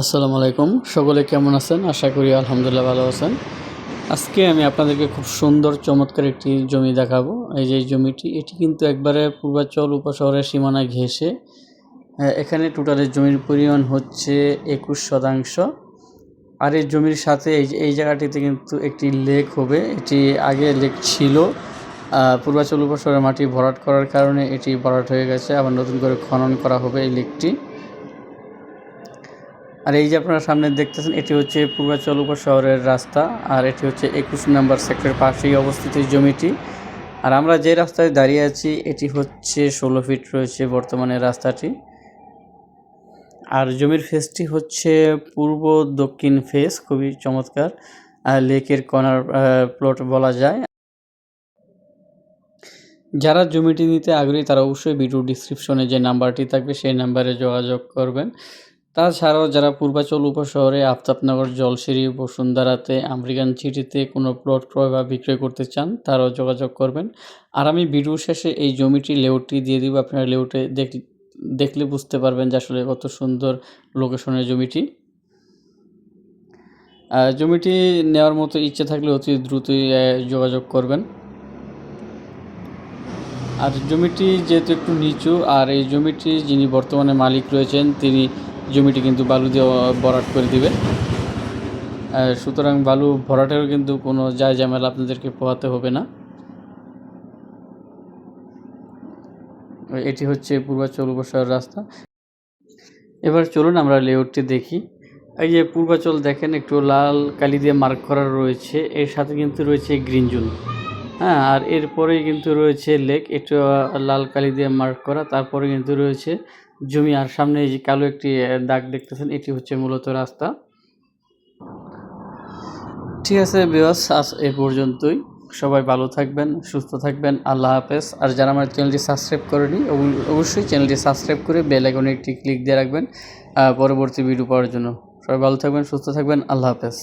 আসসালামু আলাইকুম। সকলে কেমন আছেন? আশা করি আলহামদুলিল্লাহ ভালো আছেন। আজকে আমি আপনাদেরকে খুব সুন্দর, চমৎকার একটি জমি দেখাবো। এই যে জমিটি, এটি কিন্তু একবারে পূর্বাচল উপশহরের সীমানায় ঘেঁষে এখানে টোটালের জমির পরিমাণ হচ্ছে একুশ শতাংশ। আর এই জমির সাথে এই এই জায়গাটিতে কিন্তু একটি লেক হবে। এটি আগে লেক ছিল। পূর্বাচল উপশহরের মাটি ভরাট করার কারণে এটি ভরাট হয়ে গেছে। আবার নতুন করে খনন করা হবে এই লেকটি আর এই যে আপনারা সামনে দেখতেছেন, এটি হচ্ছে পূর্বাচল উপশহরের রাস্তা, আর এটি হচ্ছে একুশ নম্বর সেক্টরের পাশেই অবস্থিত জমিটি। আর আমরা যে রাস্তায় দাঁড়িয়ে আছি, এটি হচ্ছে ষোলো ফিট রয়েছে বর্তমানে রাস্তাটি। আর জমির ফেসটি হচ্ছে পূর্ব দক্ষিণ ফেস খুবই চমৎকার লেকের কর্নার প্লট বলা যায়। যারা জমিটি নিতে আগ্রহী, তারা অবশ্যই ভিডিও ডিসক্রিপশনে যে নাম্বারটি থাকবে, সেই নাম্বারে যোগাযোগ করবেন। তাছাড়াও যারা পূর্বাচল উপশহরে আফতাবনগর, জলসিঁড়ি, বসুন্ধরাতে আমেরিকান সিটিতে কোনো প্লট ক্রয় বা বিক্রয় করতে চান, তারাও যোগাযোগ করবেন। আর আমি ভিডিও শেষে এই জমিটি লেউটটি দিয়ে দিব। আপনারা লেউটে দেখ, দেখলে বুঝতে পারবেন যে আসলে কত সুন্দর লোকেশনের জমিটি। জমিটি নেওয়ার মতো ইচ্ছে থাকলে অতি দ্রুতই যোগাযোগ করবেন। আর জমিটি যেহেতু একটু নিচু, আর এই জমিটি যিনি বর্তমানে মালিক রয়েছেন, তিনি জমিটি কিন্তু বালু দিয়ে ভরাট করে দিবে। সুতরাং বালু ভরাটেরও কিন্তু কোনো যায় ঝামেলা আপনাদেরকে পোহাতে হবে না। এটি হচ্ছে পূর্বাচল উপশহর রাস্তা। এবার চলুন আমরা লেআউটটি দেখি। এই যে পূর্বাচল দেখেন, একটু লাল কালি দিয়ে মার্ক করা রয়েছে। এর সাথে কিন্তু রয়েছে গ্রিন জোন হ্যাঁ আর এরপরেই কিন্তু রয়েছে লেক। এটা লাল কালি দিয়ে মার্ক করা। তারপরে কিন্তু রয়েছে জমি। আর সামনে এই যে কালো একটি দাগ দেখতেছেন, এটি হচ্ছে মূলত রাস্তা। ঠিক আছে বিবাস আজ এ পর্যন্তই। সবাই ভালো থাকবেন, সুস্থ থাকবেন। আল্লাহ হাফেজ। আর যারা আমার চ্যানেলটি সাবস্ক্রাইব করেনি অবশ্যই চ্যানেলটি সাবস্ক্রাইব করে বেল আইকনে একটি ক্লিক দিয়ে রাখবেন পরবর্তী ভিডিও পাওয়ার জন্য। সবাই ভালো থাকবেন, সুস্থ থাকবেন। আল্লাহ হাফেজ।